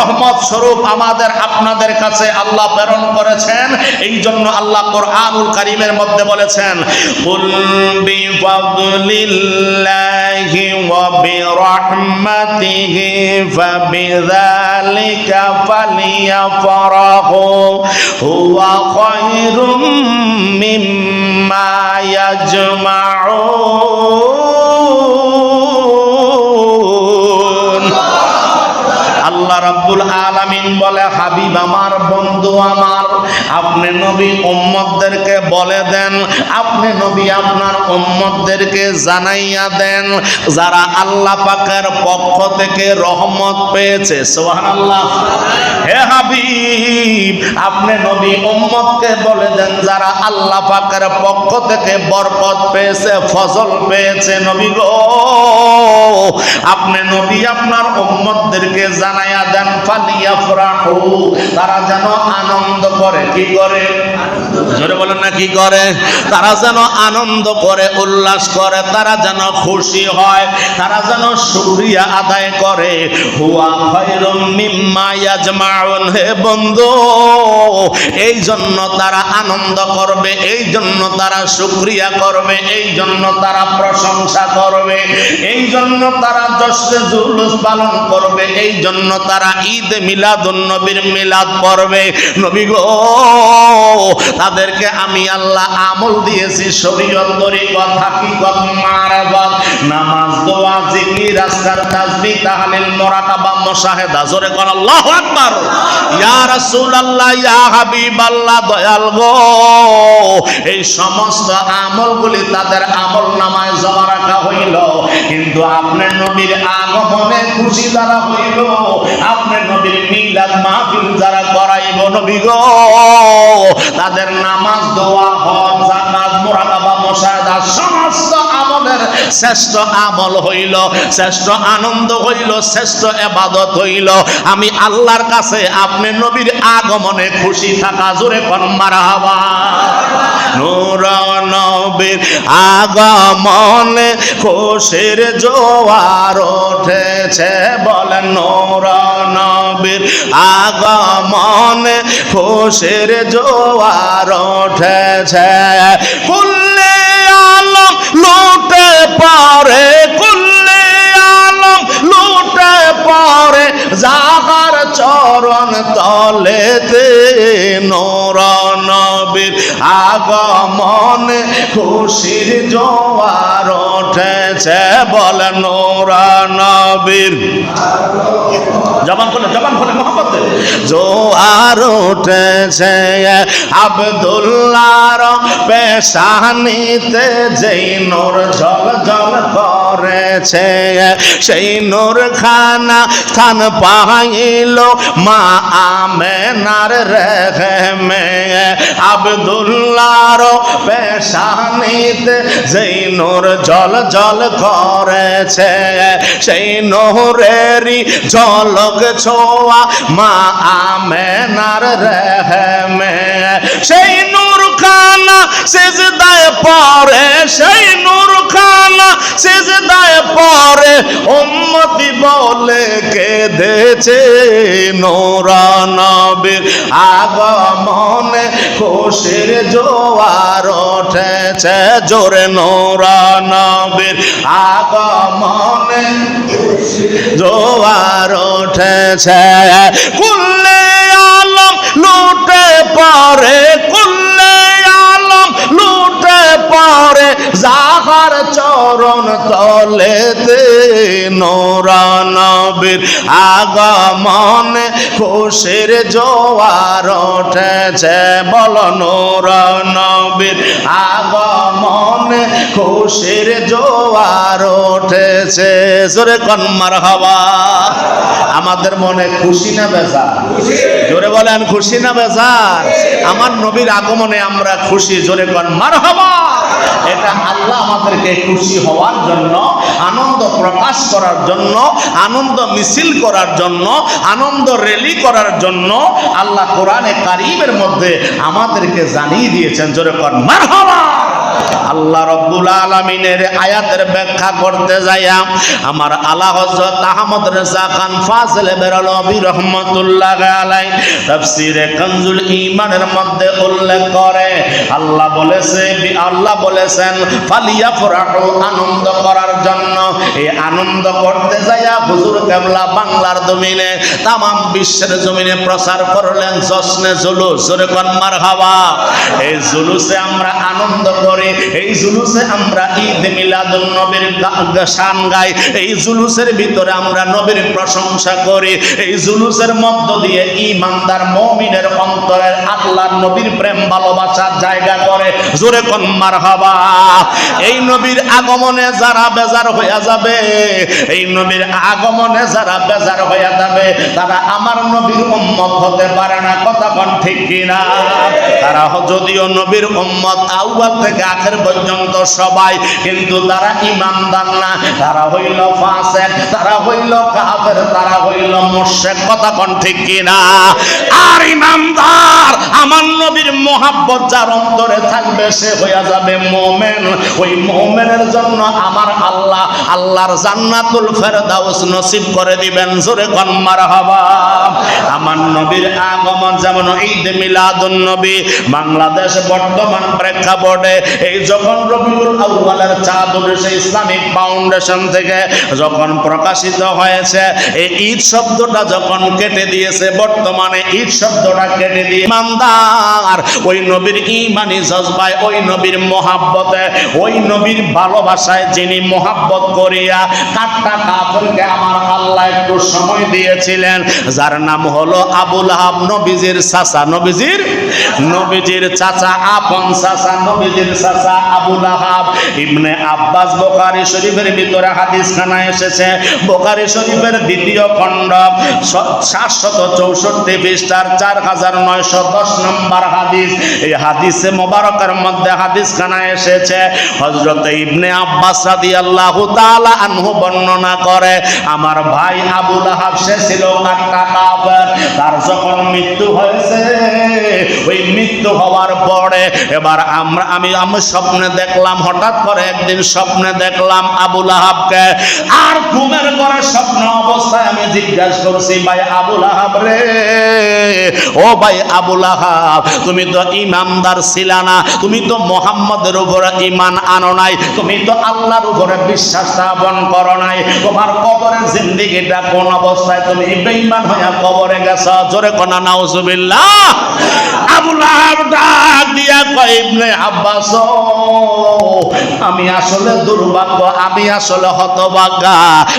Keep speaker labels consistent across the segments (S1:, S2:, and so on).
S1: রহমত স্বরূপ আমাদের, আপনাদের কাছে আল্লাহ প্রেরণ করেছেন। এই জন্য আল্লাহ কোরআনুল কারিমের মধ্যে বলেছেন হুয়া ইয়াজমাউন। আমার আপনি নবী উম্মতদেরকে বলে দেন, আপনি নবী আপনার উম্মতদেরকে জানাইয়া দেন, যারা আল্লাহ পাকের পক্ষ থেকে রহমত পেয়েছে। সুবহানাল্লাহ। হে হাবিব, আপনি নবী উম্মতকে বলে দেন, যারা আল্লাহ পাকের পক্ষ থেকে বরকত পেয়েছে, ফজল পেয়েছে, নবী গো। আপনি নবী আপনার উম্মতদেরকে জানাইয়া দেন ফালিয়া ফরাহু তারা যেন আনন্দ করে। কি করে? জোরে বলেন না, কি করে? তারা যেন আনন্দ করে, উল্লাস করে, তারা যেন খুশি হয়, তারা যেন আদায় করে। হে বন্ধু, এই জন্য তারা আনন্দ করবে, এই জন্য তারা শুকরিয়া করবে, এই জন্য তারা প্রশংসা করবে, এই জন্য তারা জুলুস পালন করবে, এই জন্য তারা ঈদ মিলাদুন নবীর মিলাদ পড়বে। নবী গো তাদেরকে আমি আল্লাহ আমল দিয়েছি, শরীয়ত তরিকত হাকিকত নামাজ, দোয়া, জিকির তাসবিহ তাহলিল মুরাকাবা এই সমস্ত আমলগুলি তাদের আমল নামায় জমা রাখা হইল। কিন্তু আপনার নবীর আগমনে খুশি যারা হইল আপনার নবীর মিলাদ মাহফিল যারা গো। তাদের নামাজ, দোয়া, হজ, জাকাত, মুরাকাবা, মুশাহাদা, সমস্ত আমলের শ্রেষ্ঠ আমল হইল, শ্রেষ্ঠ আনন্দ হইল, শ্রেষ্ঠ এবাদত হইল। আমি আল্লাহর কাছে আপনি নবীর আগমনে খুশি থাকা জোরে কন মারাবা নূর নবীর আগমনে, খুশির জোয়ার উঠেছে, বলেন নূর নবীর আগমনে, খুশির জোয়ার উঠেছে। কুল্লে আলম লুটে পারে কুল্লে আলম লুটে পারে যাহার চরণ তলেতে নবীর আগমনে খুশির জোয়ার উঠেছে বলে নোর নবীর জবান খুলে জবান খুলে মোহাম্মদ জোয়ার উঠেছে আবদুল্লাহর পেশানিতে, যেই নূর জল জল করেছে, সেই নূর খানা স্থান পাইল মা আমেনার রেহেমে। আবদুল্লাহর পেশানিতে যেই নূর জল জল করেছে, সেই নোরেরই ঝলক ছোয়া মা আমেনার রেহেমে। সেই নূর খানা সেজদায় পরে সেই নূর খানা পরে উম্মতি বলে কেঁদেছে নোরা নবীর। আগমনে খুশির জোয়ার উঠেছে জোরে নোরা নবীর। আগমনে জোয়ার উঠেছে। কুল্লে আলম লুটে পরে কুল্লে আলম লুটে পরে যাহার চরণ তলেতে নোরা নবীর আগমনে, খুশির জোয়ার উঠেছে। বল নোরা নবীর আগমনে, খুশির জোয়ার উঠেছে। জোরে কন্মার হওয়া আমাদের মনে খুশি না বেজার জোরে বলেন খুশি না, বেজার? আমার নবীর আগমনে আমরা খুশি, জোরে কন মার এটা আল্লাহ আমাদেরকে খুশি হওয়ার জন্য, আনন্দ প্রকাশ করার জন্য, আনন্দ মিছিল করার জন্য, আনন্দ র্যালি করার জন্য আল্লাহ কোরআনে কারিমের মধ্যে আমাদেরকে জানিয়ে দিয়েছেন, জোরে কন মার আল্লাহ রব্বুল আলমিনের আয়াতের ব্যাখ্যা করতে যাইয়া আমার আলা হজরত আহমদ রেজা খান ফাজল বেরলবি রহমতুল্লাহ আলাই। তাফসিরে কনজুল ঈমানের মধ্যে উল্লেখ করে, আল্লাহ বলেছে, আল্লাহ বলেছেন ফালিয়া ফরাহু আনন্দ করার জন্য। এই আনন্দ করতে যাইয়া হুজুর কেবলা বাংলার জমিনে, তামাম বিশ্বের জমিনে প্রচার করলেন, জশ্নে জুলুস। জোরে কন্মার হাওয়া এই জুলুসে আমরা আনন্দ করি। এই জুলুসে আমরা ঈদ মিলাদুন নবীর শান গাই। এই জুলুসের ভিতরে আমরা নবীর প্রশংসা করি। এই জুলুসের মধ্য দিয়ে ইমানদার মমিনের অন্তরের আল্লাহর নবীর প্রেম ভালোবাসার জায়গা করে। জোরে কোন মার হবা এই নবীর আগমনে যারা বেজার হইয়া যাবে, এই নবীর আগমনে যারা বেজার হইয়া যাবে, তারা আমার নবীর উম্মত হতে পারে না। কথা ঠিক কিনা? তারা যদিও নবীর উম্মত আউয়াল থেকে আখের পর্যন্ত সবাই কিন্তু তারা ইমানদার না। তারা হইল ফাসেক, তারা হইল কাফের, তারা হইল মুশরিক কথা কোন ঠিক কিনা? আর ইমানদার, আমার নবীর মোহাব্বত যার অন্তরে থাকবে, সে হইয়া যাবে মোমেন। ওই মোমেনের জন্য আমার আল্লাহ আল্লাহর জান্নাতুল ফেরদাউস নসিব করে দিবেন। জোরে কোন মারহাবা। আমার নবীর আগমন যেমন ঈদ মিলাদুন নবী, বাংলাদেশ বর্তমান প্রেক্ষাপটে এই যখন রবিউল ইসলামিক ফাউন্ডেশন থেকে যখন প্রকাশিত হয়েছে, এই ঈদ শব্দটা যখন কেটে দিয়েছে, বর্তমানে ঈদ শব্দটা কেটে দিয়ে ইমানদার, ওই নবীর ইমানি জজবায়, ওই নবীর ওই নবীর ভালোবাসায় যিনি মহাব্বত করিয়া কাটটা আমার আল্লাহ একটু সময় দিয়েছিলেন, যার নাম হলো আবুল আহাব নবীজির চাচা, নবীজির নবীজির চাচা, আপন চাচা, নবীজির চাচা। আবুল আহাব ইবনে আব্বাস বোকারি শরীফের ভিতরে হাদিস খানা এসেছে। বোকারি শরীফের দ্বিতীয় খণ্ড সাতশত চৌষট্টি পৃষ্ঠার চার হাজার নয়শো দশ নম্বর হাদিস। এই হাদিসে মোবারকের মধ্যে হাদিস খানা এসেছে। হজরত ইবনে আব্বাস রাদিয়াল্লাহু তাআলা আনহু বর্ণনা করে, আমার ভাই আবুল আহাব সে ছিল তার যখন মৃত্যু হয়েছে, ওই মৃত্যু হওয়ার পরে এবার আমরা, আমি আমি স্বপ্নে দেখলাম, হঠাৎ করে একদিন স্বপ্নে দেখলাম আবুল আহাবকে আর ঘুমের ঘরে স্বপ্ন অবস্থায় আমি জিজ্ঞাসা করছি, ভাই আবুল আহাব রে, ও ভাই আবুল আহাব তুমি তো ইমানদার ছিলা না, তুমি তো মোহাম্মদের উপরে ইমান আনো নাই, তুমি তো আল্লাহর উপরে বিশ্বাস স্থাপন করো নাই, তোমার কবরের জিন্দিগিটা কোন অবস্থায় তুমি বেঈমান হইয়া কবরে গেছ? জোরে কোনা, নাউজুবিল্লাহ। আবুল আহাব ডাক দিয়া কয়, ইবনে আব্বাস আমি আসলে দুর্ভাগ্য, আমি আসলে হতভাগা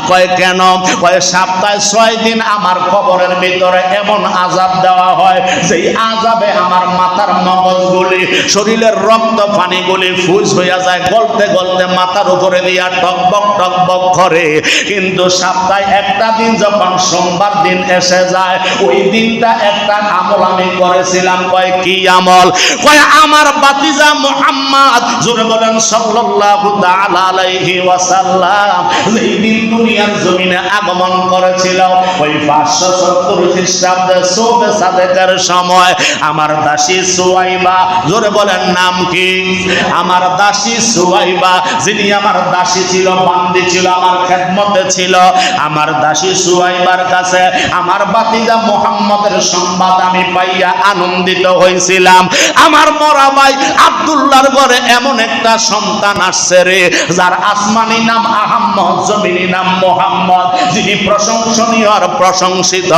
S1: কয়, কেন? কয়, সপ্তাহে ছয় দিন আমার কবরের ভিতরে এমন আজাব দেওয়া হয়, যেই আজাবে আমার মাথার মগজগুলি, শরীরের রক্ত পানিগুলি ফুজ হইয়া যায়, গলতে গলতে মাথার উপরে দিয়া টকবক টকবক করে। কিন্তু সপ্তাহে একটা দিন যখন সোমবার দিন এসে যায়, ওই দিনটা একটা আমল আমি করেছিলাম। কয়, কি আমল? কয়, আমার বাতিজা মোহাম্মদ জোরে বলেন সাল্লাল্লাহু তাআলা আলাইহি ওয়াসাল্লাম দুনিয়ার জমিনে আগমন করেছিল, ওই 570 খ্রিস্টাব্দে সাদেকের সময় আমার দাসী সুয়াইবা, জোরে বলেন নাম কি? আমার দাসী সুয়াইবা, যিনি আমার দাসী ছিল, বান্দি ছিল, আমার খেদমতে ছিল, আমার দাসী সুয়াইবার কাছে আমার বাতিজা মোহাম্মদের সংবাদ আমি পাইয়া আনন্দিত হয়েছিলাম আমার মরা ভাই আব্দুল্লাহর এমন একটা সন্তান আসছে রে, যার আসমানি নাম আহাম্মদ, জমিনি নাম মোহাম্মদ। যিনি প্রশংসনীয় আর প্রশংসিত।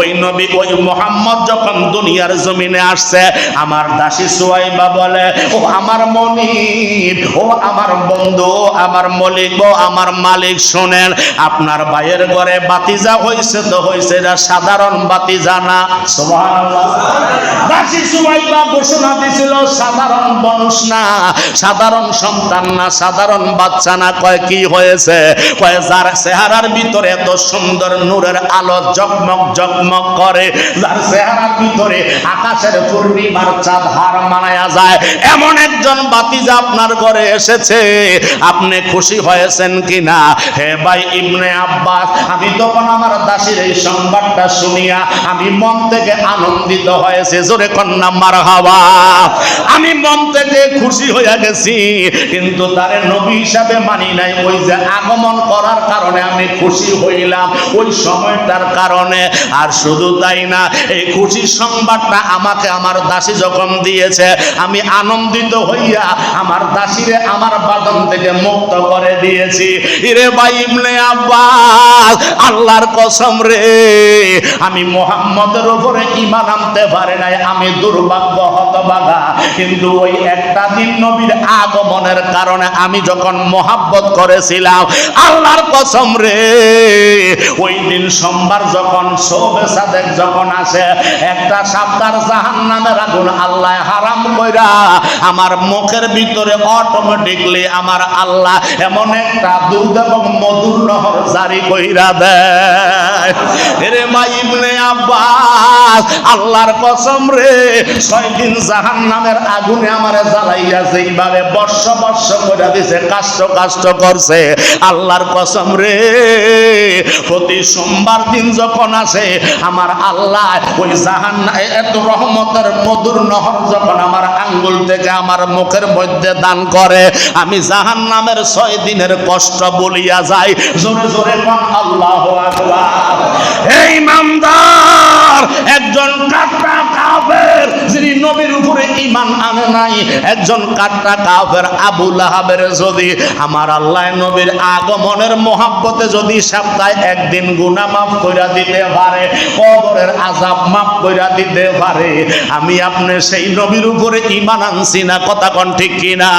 S1: ওই নবী, ওই মোহাম্মদ যখন দুনিয়ার জমিনে আসছে, আমার দাসী সুয়াইবা বলে, ও আমার মনিব, ও আমার বন্ধু, আমার মলিক, ও আমার মালিক, শোনেন, আপনার ভাইয়ের ঘরে বাতিজা হয়েছে তো হয়েছে এটা সাধারণ বাতিজা না। সুবহানাল্লাহ। দাসী সুয়াইবা ঘোষণা দিছিল, সাধারণ বংশ না। সাধারণ সন্তান না, সাধারণ বাচ্চা না, কয় কি হয়েছে? কয় যার চেহারার ভিতরে এত সুন্দর নূরের আলো জগমগ জগমগ করে, যার চেহারার ভিতরে আকাশের পূর্ণিমার চাঁদ হার মানায়া যায়। এমন একজন বাতিজা আপনার ঘরে এসেছে। আপনি খুশি হয়েছেন কিনা? হে ভাই ইবনে আব্বাস, আমি তখন আমার দাসীর এই সংবাদটা শুনিয়া আমি মন থেকে আনন্দিত হয়েছে। জোরে কোন কন্যা মার হাওয়া আমি মন থেকে খুশি হয়ে গেছি। কিন্তু তারে নবী হিসাবে মানি নাই। ওই যে আগমন করার কারণে আমি খুশি হইলাম। ওই সময়টার কারণে। আর শুধু তাই না, এই খুশির সংবাদটা আমাকে আমার দাসী যখন দিয়েছে, আমি আনন্দিত হইয়া আমার দাসীরে আমার বাদন থেকে মুক্ত করে দিয়েছি। ইরে ভাই ইবনে আব্বাস, আল্লাহর কসম রে। আমি মোহাম্মদের উপরে ইমান আনতে পারে নাই। আমি দুর্ভাগ্য হতবাগা। কিন্তু ওই একটা দিন নবীর আগমনের কারণে আমি যখন মোহাব্বত করেছিলাম, আল্লাহর কসম রে, ওই দিন সোমবার যখন শোবে সাদেক যখন আসে, একটা সাবদার জাহান নামের আগুন আল্লাহ হারাম কইরা আমার মুখের ভিতরে অটোমেটিকলি আমার আল্লাহ এমন একটা দুধ এবং মধুর নহর জারি কইরা দেয়। রে মা আব্বাস, আল্লাহর কসম রে, ছয় দিন জাহান নামের আগুনে আমারে জ্বালাইয়া যেইভাবে বর্ষ বর্ষ করে দিছে, কাষ্ট কাষ্ট করছে। আল্লাহর কসম রে, প্রতি সোমবার দিন যখন আসে, আমার আল্লাহ ওই জাহান এত রহমতের মধুর নহর যখন আমার আঙ্গুল থেকে আমার মুখের মধ্যে দান করে, আমি জাহান নামের ছয় দিনের কষ্ট বলিয়া যাই। জোরে জোরে আল্লাহ এই ইমানদার একজন কাটা কাফের, যিনি নবীর উপরে ইমান আনে নাই। একজন কাটা কাফের আবু লাহাবের যদি আমার আল্লাহ নবীর আগমনের মহাব্বতে যদি সপ্তাহে একদিন গুনাহ মাফ কইরা দিতে পারে, কবরের আযাব মাফ কইরা দিতে পারে, আমি আপনি সেই নবীর উপরে ইমান আনছি না? কথা কোন ঠিক কিনা?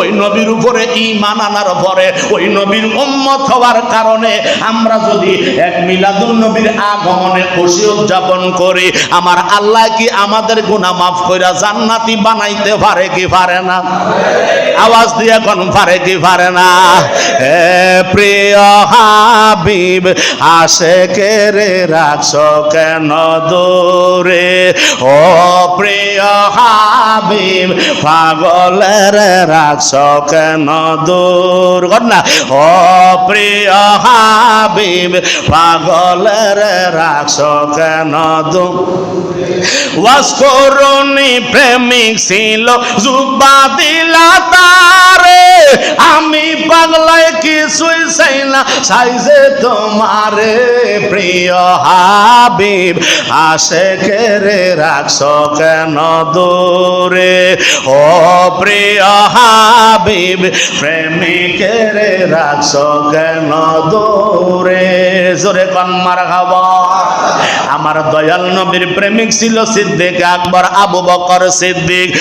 S1: ওই নবীর উপরে ইমান আনার পরে ওই নবীর উম্মত হওয়ার কারণে আমরা যদি এক মিলাদুল নবীর আগমনে খুশি উদযাপন করি, আমার আল্লাহ কি আমাদের গুনাহ মাফ কইরা জান্নাতি বানাইতে পারে কি পারে না? আওয়াজ দিয়ে এখন পারে কি পারে না? হে প্রিয় হাবিব, আসে কে রে? রাখছ কেন দূরে? ও প্রিয় হাবিব পাগলের রাখছ কেন দূর কর না? ও প্রিয় হাবিব, পাগলের রাখছ কেন দূর ওয়াসকরণী প্রেমিক ছিল, জুব্বা দিলা তারে। আমি পাগলায় কিছুই চাই না চাইছে তোমারে। প্রিয় হাবিব আসে কে রে রাখছ কেন দূরে ও প্রিয় হাবিব, প্রেমিকের রাখছ কেন দূরে? জোরে কন্মার খাবার আমার দয়াল নবীর প্রেমিক ছিল সিদ্দিক আকবর, আবু বকর সিদ্দিক।